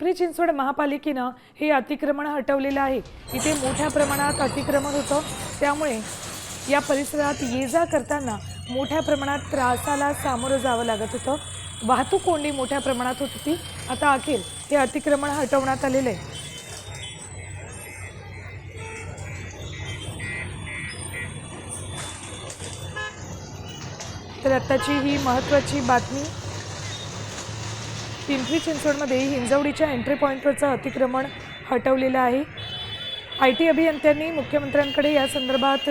पिंपरी चिंचवड महापालिकेनं हे अतिक्रमण हटवलेलं आहे. इथे मोठ्या प्रमाणात अतिक्रमण होतं. त्यामुळे या परिसरात ये जा करताना मोठ्या प्रमाणात त्रासाला सामोरं जावं लागत होतं. वाहतूक कोंडी मोठ्या प्रमाणात होत होती. आता अखेर हे अतिक्रमण हटवण्यात आलेलं आहे. तर आत्ताची ही महत्त्वाची बातमी पिंपरी चिंचवडमध्ये हिंजवडीच्या एंट्री पॉईंटवरचं अतिक्रमण हटवलेलं आहे. आय टी अभियंत्यांनी मुख्यमंत्र्यांकडे या संदर्भात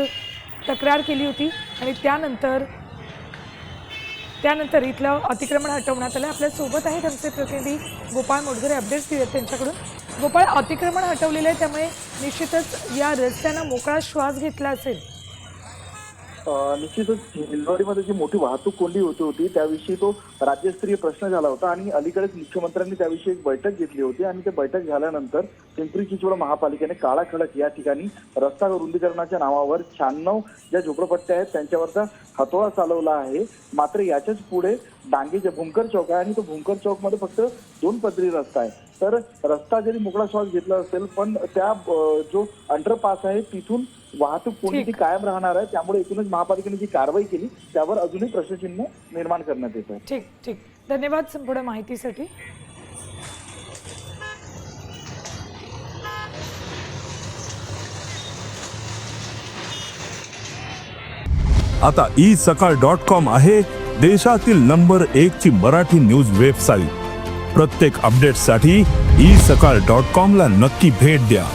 तक्रार केली होती आणि त्यानंतर त्यानंतर इथलं अतिक्रमण हटवण्यात आलं. आपल्यासोबत आहेत आमचे प्रतिनिधी गोपाळ मोडगरे. अपडेट्स घेऊयात त्यांच्याकडून. गोपाळ अतिक्रमण हटवलेलं आहे त्यामुळे निश्चितच या रस्त्यानं मोकळा श्वास घेतला असेल. निश्चितच हिंदवाडीमध्ये जी मोठी वाहतूक कोंडी होती होती त्याविषयी तो राज्यस्तरीय प्रश्न झाला होता आणि अलीकडेच मुख्यमंत्र्यांनी त्याविषयी एक बैठक घेतली होती आणि ते बैठक झाल्यानंतर पिंपरी चिंचवड महापालिकेने काळा खडक या ठिकाणी रस्ता रुंदीकरणाच्या नावावर शहाण्णव ज्या झोपडपट्ट्या आहेत त्यांच्यावरचा हतोळा चालवला आहे. मात्र याच्याच पुढे डांगेच्या भुंकर चौक आहे आणि तो भुंकर चौकमध्ये फक्त दोन पदरी रस्ता आहे तर रस्ता जरी मोकळा श्वास घेतला असेल पण त्या जो अंडरपास आहे तिथून वाहतूक कोंडी ती कायम राहणार आहे त्यामुळे एकूणच महापालिकेने जी कारवाई केली त्यावर अजूनही प्रश्नचिन्ह निर्माण करण्यात येत आहे. ठीक ठीक. धन्यवाद संपूर्ण माहितीसाठी. आता ई सकाळ डॉट कॉम आहे देशातील नंबर एक ची मराठी न्यूज वेबसाईट. प्रत्येक अपडेटसाठी ई सकाळ डॉट कॉम ला नक्की भेट द्या.